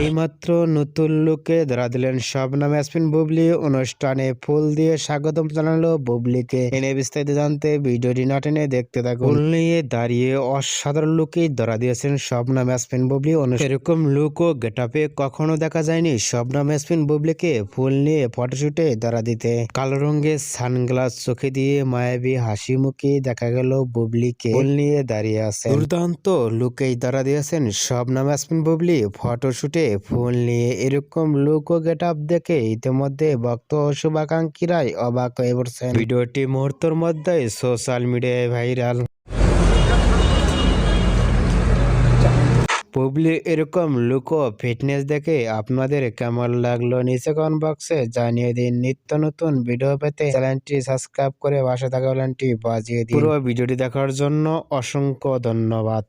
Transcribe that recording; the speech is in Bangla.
এইমাত্র নতুন লুকে ধরা দিলেন শবনাম ইয়াসমিন বুবলি অনুষ্ঠানে ফুল দিয়ে স্বাগতম জানালো বুবলিকে এনে বিস্তারিত জানতে ভিডিওটি না টেনে দেখতে থাকুন। ফুল নিয়ে দাঁড়িয়ে অসাধারণ লুকে ধরা দিয়েছেন শবনাম ইয়াসমিন বুবলি এরকম লুক ও গেটাপে কখনো দেখা যায়নি শবনাম ইয়াসমিন বুবলিকে ফুল নিয়ে ফটোশুটে ধরা দিতে। কালো রঙের সানগ্লাস চোখে দিয়ে মায়াবী হাসি মুখে দেখা গেল বুবলিকে ফুল নিয়ে দাঁড়িয়ে আছেন। দুর্দান্ত লুকেই ধরা দিয়েছেন শবনাম ইয়াসমিন বুবলি ফটোশুটে ফুল নিয়ে এরকম লুক ও গেট আপ দেখে ইতিমধ্যে ভক্ত ও শুভাকাঙ্ক্ষীরাই অবাক হয়ে পড়ছেন। ভিডিওটি মুহূর্তের মধ্যে সোশ্যাল মিডিয়ায় ভাইরাল। বুবলি এরকম লুক ও ফিটনেস দেখে আপনাদের কেমন লাগল নিচে কমেন্ট বক্সে জানিয়ে দিন। নিত্য নতুন ভিডিও পেতে চ্যানেলটি সাবস্ক্রাইব করে পাশে থাকা বাজিয়ে দিন। পুরো ভিডিওটি দেখার জন্য অসংখ্য ধন্যবাদ।